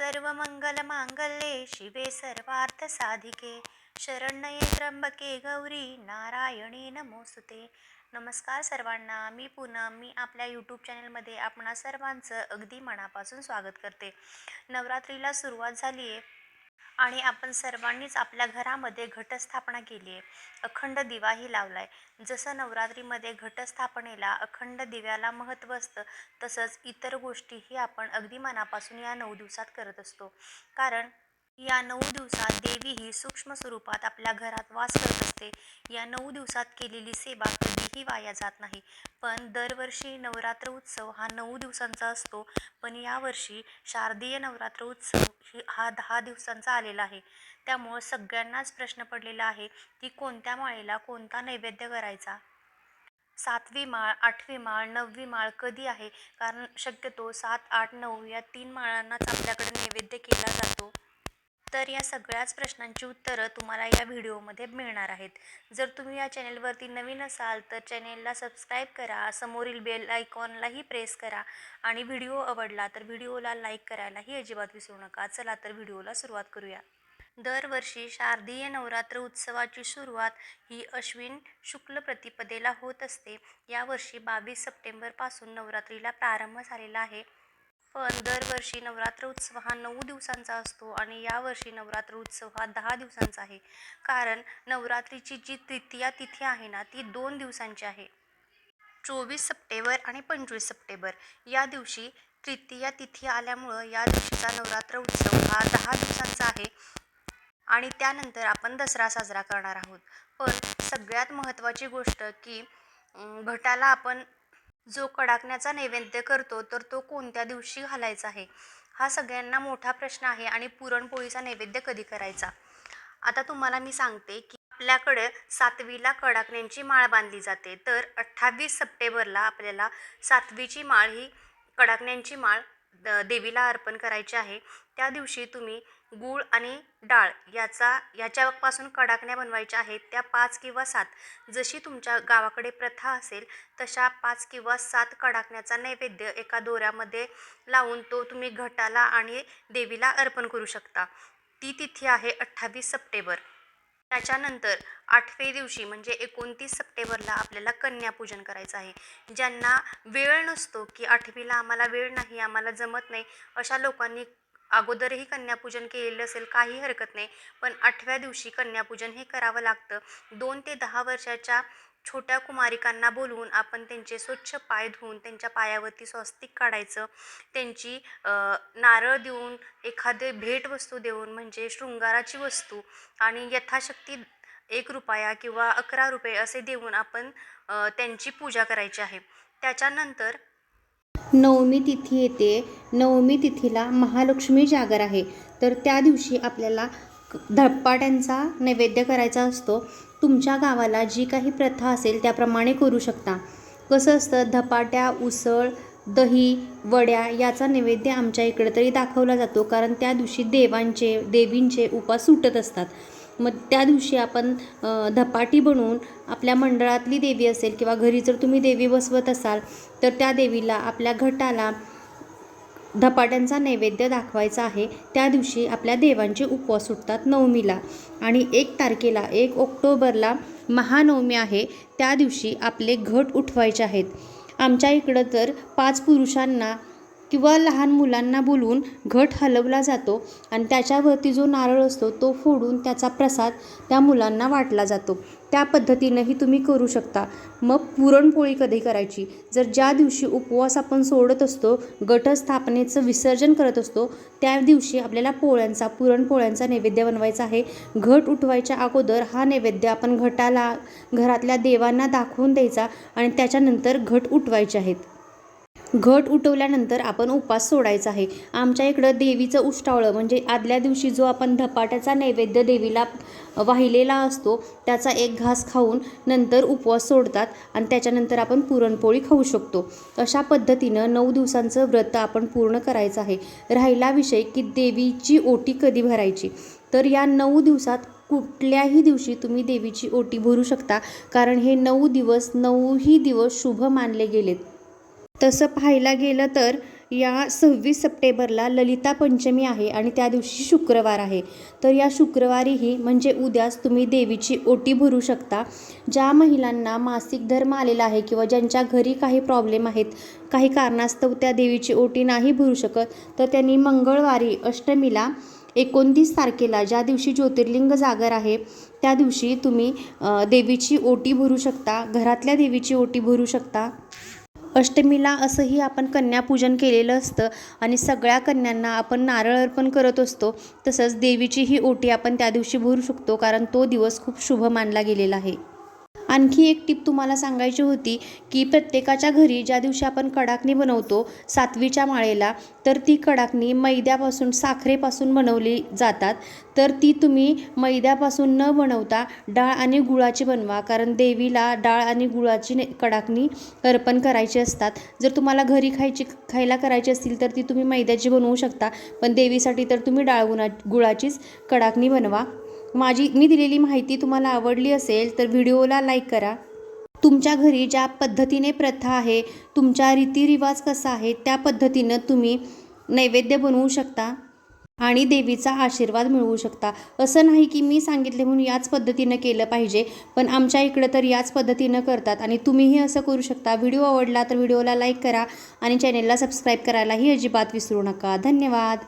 सर्वमंगलमांगल्ये शिवे सर्वार्थसाधिके। शरण्ये त्र्यंबके गौरी नारायणी नमोसुते नमस्कार सर्वांना मी पूनम. मी आपल्या यूट्यूब चॅनलमध्ये आपणा सर्वांचं अगदी मनापासून स्वागत करते. नवरात्रीला सुरुवात झाली आहे आणि आपण सर्वांनीच आपल्या घरामध्ये घटस्थापना केली आहे अखंड दिवाही लावला आहे जसं नवरात्रीमध्ये घटस्थापनेला अखंड दिव्याला महत्त्व असतं तसंच इतर गोष्टीही आपण अगदी मनापासून या नऊ दिवसात करत असतो. कारण या नऊ दिवसात देवी ही सूक्ष्म स्वरूपात आपल्या घरात वास करत असते. या नऊ दिवसात केलेली सेवा कधीही वाया जात नाही. पण दरवर्षी नवरात्र उत्सव हा नऊ दिवसांचा असतो. पण यावर्षी शारदीय नवरात्र उत्सव ही हा दहा दिवसांचा आलेला आहे. त्यामुळं सगळ्यांनाच प्रश्न पडलेला आहे की कोणत्या माळेला कोणता नैवेद्य करायचा? सातवी माळ आठवी माळ नववी माळ कधी आहे? कारण शक्यतो सात आठ नऊ या तीन माळांनाच आपल्याकडे नैवेद्य केला जातो. तर या सगळ्याच प्रश्नांची उत्तरं तुम्हाला या व्हिडिओमध्ये मिळणार आहेत. जर तुम्ही या चॅनेलवरती नवीन असाल तर चॅनेलला सबस्क्राईब करा समोरील बेल आयकॉनलाही प्रेस करा आणि व्हिडिओ आवडला तर व्हिडिओला लाईक करायलाही अजिबात विसरू नका. चला तर व्हिडिओला सुरुवात करूया. दरवर्षी शारदीय नवरात्र उत्सवाची सुरुवात ही अश्विन शुक्ल प्रतिपदेला होत असते. यावर्षी बावीस सप्टेंबरपासून नवरात्रीला प्रारंभ झालेला आहे. पण दरवर्षी नवरात्र उत्सव हा नऊ दिवसांचा असतो आणि यावर्षी नवरात्र उत्सव हा दहा दिवसांचा आहे. कारण नवरात्रीची जी तृतीया तिथी आहे ना ती दोन दिवसांची आहे. चोवीस सप्टेंबर आणि पंचवीस सप्टेंबर. या दिवशी तृतीया तिथी आल्यामुळं या दिवशीचा नवरात्र उत्सव हा दहा दिवसांचा आहे. आणि त्यानंतर आपण दसरा साजरा करणार आहोत. पण सगळ्यात महत्त्वाची गोष्ट की घटाला आपण जो कडाकण्याचा नैवेद्य करतो तर तो कोणत्या दिवशी घालायचा आहे? हा सगळ्यांना मोठा प्रश्न आहे आणि पुरणपोळीचा नैवेद्य कधी करायचा? आता तुम्हाला मी सांगते की आपल्याकडे सातवीला कडाकण्यांची माळ बांधली जाते. तर अठ्ठावीस सप्टेंबरला आपल्याला सातवीची माळ ही कडाकण्यांची माळ द- देवीला अर्पण करायचे आहे. त्या दिवशी तुम्ही गूळ आणि डाळ याचा याच्यापासून कडाकण्या बनवायच्या आहेत. त्या पाच किंवा सात जशी तुमच्या गावाकडे प्रथा असेल तशा पाच किंवा सात कडाकण्याचा नैवेद्य एका दोऱ्यामध्ये लावून तो तुम्ही घटाला आणि देवीला अर्पण करू शकता. ती तिथी आहे अठ्ठावीस सप्टेंबर. त्याच्यानंतर आठवे दिवशी म्हणजे एकोणतीस सप्टेंबरला आपल्याला कन्यापूजन करायचं आहे. ज्यांना वेळ नसतो की आठवीला आम्हाला वेळ नाही आम्हाला जमत नाही अशा लोकांनी अगोदरही कन्यापूजन केलेलं असेल काही हरकत नाही. पण आठव्या दिवशी कन्यापूजन हे करावं लागतं. दोन ते दहा वर्षाच्या छोट्या कुमारिकांना बोलवून आपण त्यांचे स्वच्छ पाय धुवून त्यांच्या पायावरती स्वस्तिक काढायचं. त्यांची नारळ देऊन एखादे भेटवस्तू देऊन म्हणजे शृंगाराची वस्तू आणि यथाशक्ती एक रुपया किंवा अकरा रुपये असे देऊन आपण त्यांची पूजा करायची आहे. त्याच्यानंतर नवमी तिथी येते. नवमी तिथीला महालक्ष्मी जागर आहे. तर त्या दिवशी आपल्याला धपाट्यांचा नैवेद्य करायचा असतो तुमच्या गावाला जी काही प्रथा असेल त्याप्रमाणे करू शकता. कसं असतं? धपाट्या उसळ दही वड्या याचा नैवेद्य आमच्या इकडे तरी दाखवला जातो कारण त्या दिवशी देवांचे देवींचे उपास सुटत असतात. मग त्या दिवशी आपण धपाटी बनवून आपल्या मंडळातली देवी असेल किंवा घरी जर तुम्ही देवी बसवत असाल तर त्या देवीला आपल्या घटाला धपाट्यांचा नैवेद्य दाखवायचा आहे. त्या दिवशी आपल्या देवांचे उपवास सुटतात नवमीला. आणि एक तारखेला एक ऑक्टोबरला महानवमी आहे. त्या दिवशी आपले घट उठवायचे आहेत. आमच्या इकडं तर पाच पुरुषांना किंवा लहान मुलांना बोलवून घट हलवला जातो आणि त्याच्यावरती जो नारळ असतो तो फोडून त्याचा प्रसाद त्या मुलांना वाटला जातो. त्या पद्धतीनंही तुम्ही करू शकता. मग पुरणपोळी कधी करायची? जर ज्या दिवशी उपवास आपण सोडत असतो गटस्थापनेचं विसर्जन करत असतो त्या दिवशी आपल्याला पोळ्यांचा पुरणपोळ्यांचा नैवेद्य बनवायचा आहे. घट उठवायच्या अगोदर हा नैवेद्य आपण घटाला घरातल्या देवांना दाखवून द्यायचा आणि त्याच्यानंतर घट उठवायचे आहेत. घट उठवल्यानंतर आपण उपास सोडायचा आहे. आमच्या इकडं देवीचं उष्टावळं म्हणजे आदल्या दिवशी जो आपण धपाट्याचा नैवेद्य देवीला वाहिलेला असतो त्याचा एक घास खाऊन नंतर उपवास सोडतात आणि त्याच्यानंतर आपण पुरणपोळी खाऊ शकतो. अशा पद्धतीनं नऊ दिवसांचं व्रत आपण पूर्ण करायचं आहे. राहिला विषय की देवीची ओटी कधी भरायची? तर या नऊ दिवसात कुठल्याही दिवशी तुम्ही देवीची ओटी भरू शकता कारण हे नऊ दिवस नऊही दिवस शुभ मानले गेलेत. तसं पाहायला गेलं तर या सव्वीस सप्टेंबरला ललिता पंचमी आहे आणि त्या दिवशी शुक्रवार आहे. तर या शुक्रवारीही म्हणजे उद्याच तुम्ही देवीची ओटी भरू शकता. ज्या महिलांना मासिक धर्म आलेला आहे किंवा ज्यांच्या घरी काही प्रॉब्लेम आहेत काही कारणास्तव त्या देवीची ओटी नाही भरू शकत तर त्यांनी मंगळवारी अष्टमीला एकोणतीस तारखेला ज्या दिवशी ज्योतिर्लिंग जागर आहे त्या दिवशी तुम्ही देवीची ओटी भरू शकता घरातल्या देवीची ओटी भरू शकता. अष्टमीला असंही आपण कन्यापूजन केलेलं असतं आणि सगळ्या कन्यांना आपण नारळ अर्पण करत असतो. तसंच देवीची ही ओटी आपण त्या दिवशी भरू शकतो कारण तो दिवस खूप शुभ मानला गेलेला आहे. आणखी एक टीप तुम्हाला सांगायची होती की प्रत्येकाच्या घरी ज्या दिवशी आपण कडाकणी बनवतो सातवीच्या माळेला तर ती कडाकणी मैद्यापासून साखरेपासून बनवली जातात. तर ती तुम्ही मैद्यापासून न बनवता डाळ आणि गुळाची बनवा कारण देवीला डाळ आणि गुळाची ने- कडाकणी अर्पण करायची असतात. जर तुम्हाला घरी खायची खायला करायची असतील तर ती तुम्ही मैद्याची बनवू शकता. पण देवीसाठी तर तुम्ही डाळ गुणा गुळाचीच कडाकणी बनवा. माझी मी दिलेली माहिती तुम्हाला आवडली असेल तर व्हिडिओला लाईक करा. तुमच्या घरी ज्या पद्धतीने प्रथा आहे तुमच्या रीतिरिवाज कसा आहे त्या पद्धतीनं तुम्ही नैवेद्य बनवू शकता आणि देवीचा आशीर्वाद मिळवू शकता. असं नाही की मी सांगितले म्हणून याच पद्धतीनं केलं पाहिजे पण आमच्या इकडं तर याच पद्धतीनं करतात आणि तुम्हीही असं करू शकता. व्हिडिओ आवडला तर व्हिडिओला लाईक करा आणि चॅनेलला सबस्क्राईब करायलाही अजिबात विसरू नका. धन्यवाद.